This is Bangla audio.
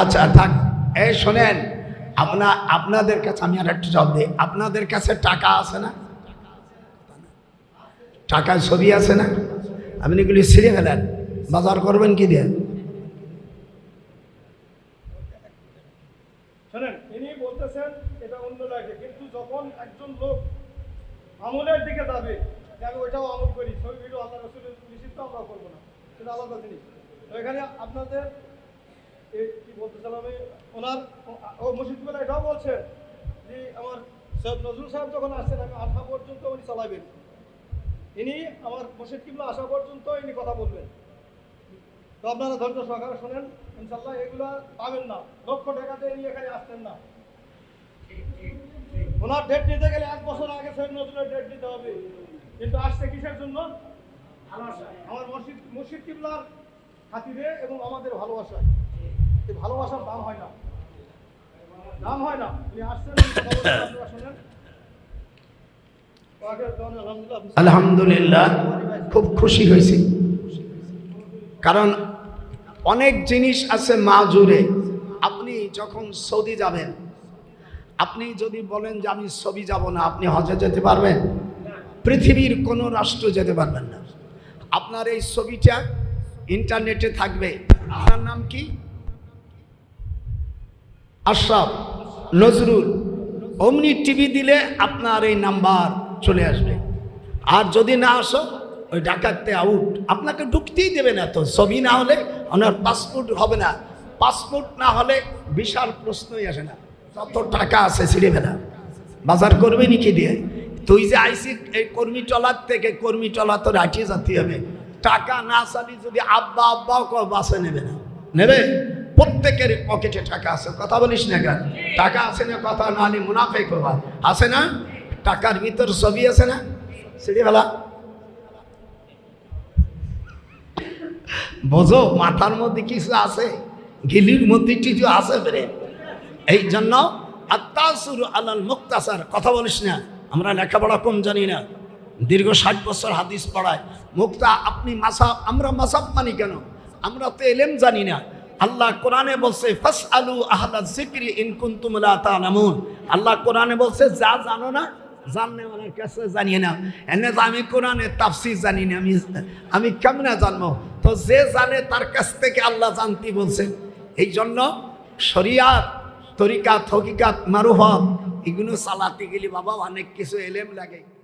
আচ্ছা থাক। এই শোনেন, আপনা, আপনাদের কাছে আমি আর একটু জবাব দিই। আপনাদের কাছে টাকা আছে না? টাকার ছবি আছে না? আপনি এগুলি ছিঁড়ে ফেলেন। বাজার করবেন কি দিয়ে? ইনি বলতেছেন এটা অন্য লাগে, কিন্তু যখন একজন লোক আমলের দিকে যাবে আমি ওইটাও আমল করি, ছবি, ভিডিও, আল্লাহ রসুলের নিষিদ্ধ আমরা করব না। সেটা আলাদা জিনিস। তো এখানে আপনাদের কি বলতেছিলাম আমি? ওনার, ও- মুর্শিদবেলা এটাও বলছেন যে আমার সৈয়দ নজরুল সাহেব যখন আসছেন, আমি আসা পর্যন্ত উনি চালাবেন। ইনি আমার মুর্শিদ কিবলা আসা পর্যন্ত ইনি কথা বলবেন। তো আপনারা ধৈর্য সহকারে শোনেন, ইনশাল্লাহ এগুলা পাবেন না। লক্ষ টাকা দিয়ে নিয়ে এখানে আসতেন না। ওনার ডেট নিতে গেলে এক বছর আগে সৈয়দ নজরুলের ডেট দিতে হবে। কিন্তু আসছে কিসের জন্য? আমার মসজিদ মুর্শিদ কিবলার খাতিরে এবং আমাদের ভালোবাসায়। এই ভালোবাসার দাম হয় না। দাম হয় না। আসছেন শোনেন। তখন আলহামদুলিল্লাহ খুব খুশি হয়েছি। কারণ অনেক জিনিস আছে মা জুড়ে। আপনি যখন সৌদি যাবেন আপনি যদি বলেন যে আমি সৌদি যাব না আপনি হজে যেতে পারবেন? পৃথিবীর কোনো রাষ্ট্র যেতে পারবেন না। আপনার এই ছবিটা ইন্টারনেটে থাকবে। আপনার নাম কি? আশরাফ, নজরুল, অমনি টিভি দিলে আপনার এই নাম্বার চলে আসবে। আর যদি না আসো, ওই ডাকাতে আউট আপনাকে ঢুকতেই দেবে না তো, ছবি না হলে আপনার পাসপোর্ট হবে না। পাসপোর্ট না হলে বিশাল প্রশ্নই আসে না। কত টাকা আছে ছিঁড়ে ফেলা। বাজার করবে নাকি দিয়ে? তুই যে আইসি, এই কর্মী টলার থেকে কর্মী টলা তো রাটিয়ে যেতে হবে। টাকা না চালি যদি আব্বা আব্বাও বাসে নেবে না। নেবে? প্রত্যেকের পকেটে টাকা আছে। কথা বলিস না কেন? টাকা আছে না কথা? না হলে মুনাফেক হবা। আছে না? টাকার ভিতর ছবি আছে না? সিঁড়িওয়ালা বোঝো, মাথার মধ্যে কিছু আছে? গিলির মধ্যে কিছু আছে বেরে এই জন্য আত্মাসুর আলাল মুক্তাসার, কথা বলিস না। আমরা লেখাপড়া কম জানি না। দীর্ঘ ষাট বছর হাদিস পড়ায়। মুক্তা, আপনি মাসাব, আমরা মাসাব মানি কেন? আমরা তো এলেম জানি না। আল্লাহ কোরআনে বলছে ফাস আলু আহলা জিক্রি ইন কুনতুম লা তালামুন। আল্লাহ কোরআনে বলছে, যা জানো না আমার কাছে জানিয়ে না এনে তো আমি কোরআনে তাফসির জানি না, আমি আমি কেমনে জানব? তো যে জানে তার কাছ থেকে আল্লাহ জানতি বলছেন এই জন্য শরিয়াত, তরিকাত, হকিকাত, মারুফত, এগুলো চালাতে গেলে বাবা অনেক কিছু এলেম লাগে।